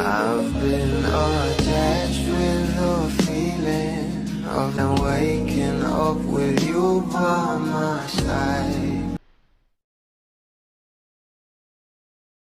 I've been attached with the feeling of now waking up with you by my side.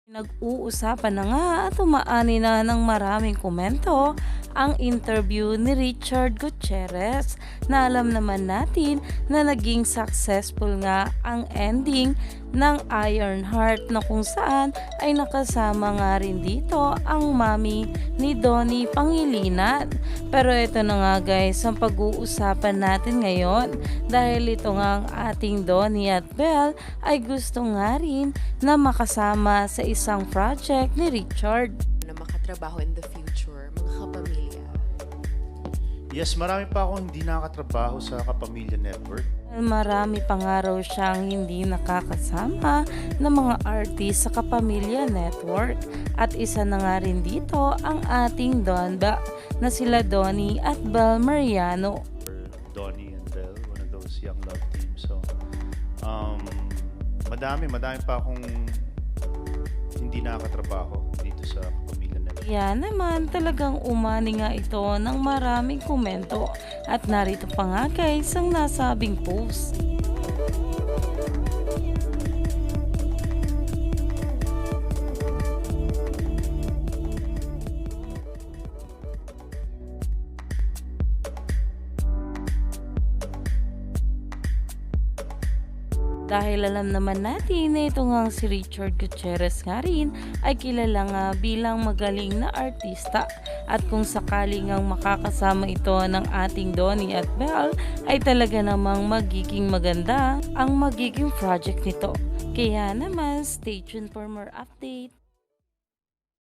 Nag-uusapan na nga at umaani na ng maraming komento ang interview ni Richard Gutierrez na alam naman natin na naging successful nga ang ending ng Ironheart na kung saan ay nakasama nga rin dito ang mami ni Donnie Pangilinan. Pero ito na nga guys ang pag-uusapan natin ngayon dahil ito nga ang ating Donnie at Belle ay gusto nga rin na makasama sa isang project ni Richard. na makatrabaho in the future, mga kapamilya. Yes, marami pa akong hindi nakakatrabaho sa Kapamilya Network. Marami pa nga raw siyang hindi nakakasama ng mga artist sa Kapamilya Network. At isa na nga rin dito ang ating Donda na sila Donnie at Bel Mariano. Donnie and Belle, one of those young love teams. So, um, madami, madami pa akong hindi nakakatrabaho dito sa Kaya naman talagang umani nga ito ng maraming komento at narito pa nga guys ang nasabing post. Dahil alam naman natin na ito nga si Richard Gutierrez nga rin ay kilala nga bilang magaling na artista at kung sakali ngang makakasama ito ng ating Donnie at Belle ay talaga namang magiging maganda ang magiging project nito. Kaya naman stay tuned for more update.